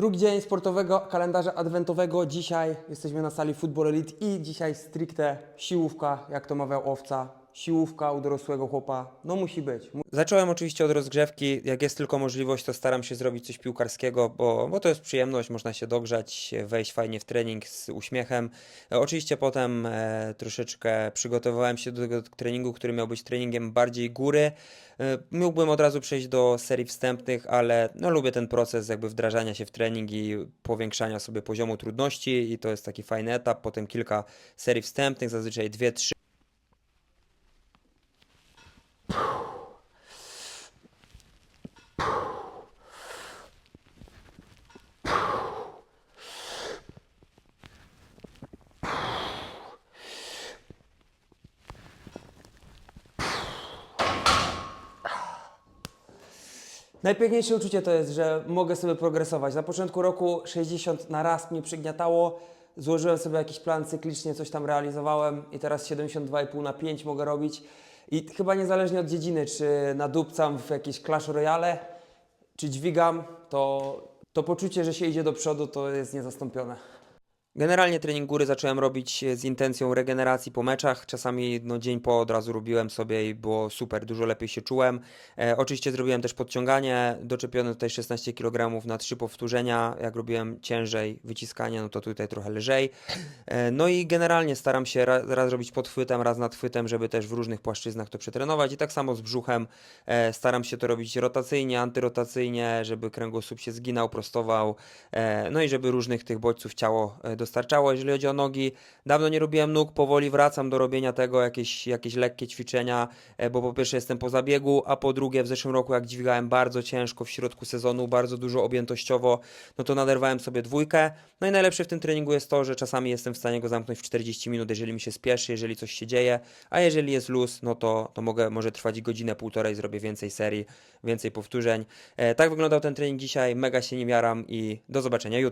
Drugi dzień sportowego kalendarza adwentowego. Dzisiaj jesteśmy na sali Football Elite i dzisiaj stricte siłówka, jak to mawiał owca. Siłówka u dorosłego chłopa. No musi być. Zacząłem oczywiście od rozgrzewki. Jak jest tylko możliwość, to staram się zrobić coś piłkarskiego, bo, bo to jest przyjemność, można się dogrzać, wejść fajnie w trening z uśmiechem. Oczywiście potem e, troszeczkę przygotowywałem się do tego treningu, który miał być treningiem bardziej góry. E, Mógłbym od razu przejść do serii wstępnych, ale no, lubię ten proces jakby wdrażania się w trening i powiększania sobie poziomu trudności i to jest taki fajny etap. Potem kilka serii wstępnych, zazwyczaj dwie, trzy. Najpiękniejsze uczucie to jest, że mogę sobie progresować. Na początku roku 60 na raz mnie przygniatało. Złożyłem sobie jakiś plan cyklicznie, coś tam realizowałem i teraz 72,5 na 5 mogę robić. I chyba niezależnie od dziedziny, czy nadupcam w jakieś Clash Royale, czy dźwigam, to, to poczucie, że się idzie do przodu, to jest niezastąpione. Generalnie trening góry zacząłem robić z intencją regeneracji po meczach. Czasami no, dzień po od razu robiłem sobie i było super, dużo lepiej się czułem. E, oczywiście zrobiłem też podciąganie, doczepione tutaj 16 kg na 3 powtórzenia. Jak robiłem ciężej wyciskanie, no to tutaj trochę lżej. E, no i generalnie staram się raz, raz robić pod chwytem, raz nad chwytem, żeby też w różnych płaszczyznach to przetrenować. I tak samo z brzuchem. E, staram się to robić rotacyjnie, antyrotacyjnie, żeby kręgosłup się zginał, prostował. E, no i żeby różnych tych bodźców ciało e, dostarczało. Jeżeli chodzi o nogi, dawno nie robiłem nóg, powoli wracam do robienia tego, jakieś, jakieś lekkie ćwiczenia, e, bo po pierwsze jestem po zabiegu, a po drugie w zeszłym roku jak dźwigałem bardzo ciężko w środku sezonu, bardzo dużo objętościowo, no to naderwałem sobie dwójkę. No i najlepsze w tym treningu jest to, że czasami jestem w stanie go zamknąć w 40 minut, jeżeli mi się spieszy, jeżeli coś się dzieje, a jeżeli jest luz, no to, to mogę, może trwać godzinę, półtorej, zrobię więcej serii, więcej powtórzeń. E, tak wyglądał ten trening dzisiaj, mega się nim jaram i do zobaczenia jutro.